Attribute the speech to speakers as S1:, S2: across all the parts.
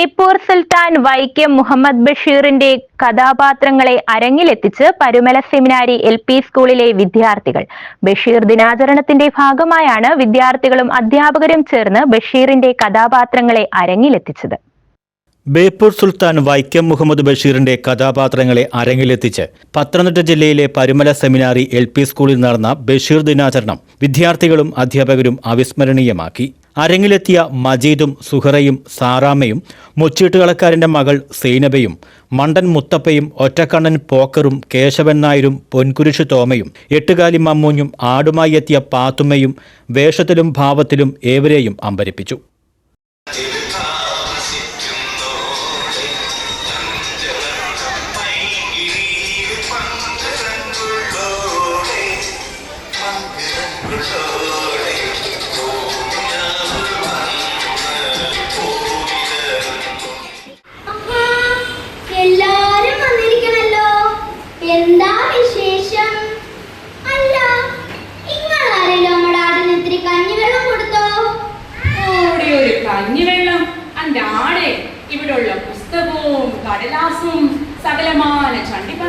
S1: ബേപ്പൂർ സുൽത്താൻ വൈക്കം മുഹമ്മദ് ബഷീറിന്റെ കഥാപാത്രങ്ങളെ അരങ്ങിലെത്തിച്ച് പരുമല സെമിനാരി എൽ പി സ്കൂളിലെ വിദ്യാർത്ഥികൾ. ബഷീർ ദിനാചരണത്തിന്റെ ഭാഗമായാണ് വിദ്യാർത്ഥികളും അധ്യാപകരും ചേർന്ന് ബഷീറിന്റെ കഥാപാത്രങ്ങളെ അരങ്ങിലെത്തിച്ചത്.
S2: ബേപ്പൂർ സുൽത്താൻ വൈക്കം മുഹമ്മദ് ബഷീറിന്റെ കഥാപാത്രങ്ങളെ അരങ്ങിലെത്തിച്ച് പത്തനംതിട്ട ജില്ലയിലെ പരുമല സെമിനാറി എൽ പി സ്കൂളിൽ നടന്ന ബഷീർ ദിനാചരണം വിദ്യാർത്ഥികളും അധ്യാപകരും അവിസ്മരണീയമാക്കി. അരങ്ങിലെത്തിയ മജീദും സുഹറയും സാറാമയും മുച്ചീട്ടുകളക്കാരന്റെ മകൾ സൈനബയും മണ്ടൻ മുത്തപ്പയും ഒറ്റക്കണ്ണൻ പോക്കറും കേശവൻ നായരും പൊൻകുരിശു തോമയും എട്ടുകാലി മമ്മൂഞ്ഞും ആടുമായി എത്തിയ പാത്തുമ്മയും വേഷത്തിലും ഭാവത്തിലും ഏവരെയും അമ്പരിപ്പിച്ചു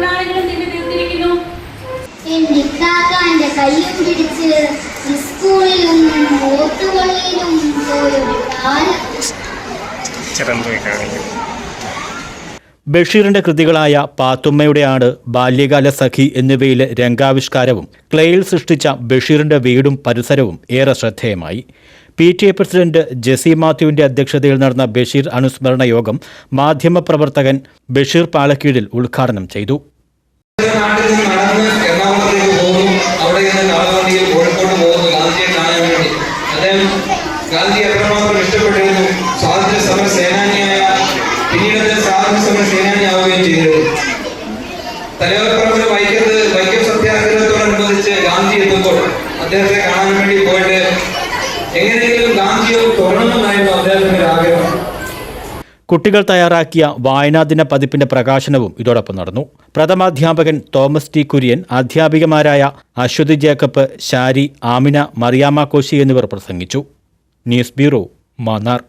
S3: ചണ്ടിപ്പണാളുകളും നിന്നെ തീർത്തിരിക്കുന്നു
S4: എന്റെ കയ്യും പിടിച്ച് സ്കൂളിലും ഓത്തുപള്ളിയിലും പോയൊരു
S2: ബഷീറിന്റെ കൃതികളായ പാത്തുമ്മയുടെ ആട് ബാല്യകാല സഖി എന്നിവയിലെ രംഗാവിഷ്കാരവും ക്ലേയിൽ സൃഷ്ടിച്ച ബഷീറിന്റെ വീടും പരിസരവും ഏറെ ശ്രദ്ധേയമായി. P T A president Jessy മാത്യുവിന്റെ അധ്യക്ഷതയിൽ നടന്ന ബഷീർ അനുസ്മരണ യോഗം മാധ്യമപ്രവർത്തകൻ ബഷീർ പാലക്കീഴിൽ ഉദ്ഘാടനം ചെയ്തു.
S5: വൈക്കം സത്യാഗ്രഹത്തോടനുബന്ധിച്ച് ഗാന്ധി എത്തുമ്പോൾ അദ്ദേഹത്തെ കാണാൻ വേണ്ടി പോയിട്ട് എങ്ങനെയെങ്കിലും ഗാന്ധിയെ തുടരണമെന്നായിരുന്നു അദ്ദേഹത്തിന്റെ ആഗ്രഹം.
S2: കുട്ടികൾ തയ്യാറാക്കിയ വായനാദിന പതിപ്പിന്റെ പ്രകാശനവും ഇതോടൊപ്പം നടന്നു. പ്രഥമാധ്യാപകൻ തോമസ് ടി കുര്യൻ അധ്യാപികമാരായ അശ്വതി ജേക്കബ് ഷാരി ആമിന മറിയാമ്മ കോശി എന്നിവർ പ്രസംഗിച്ചു. News bureau Mannar.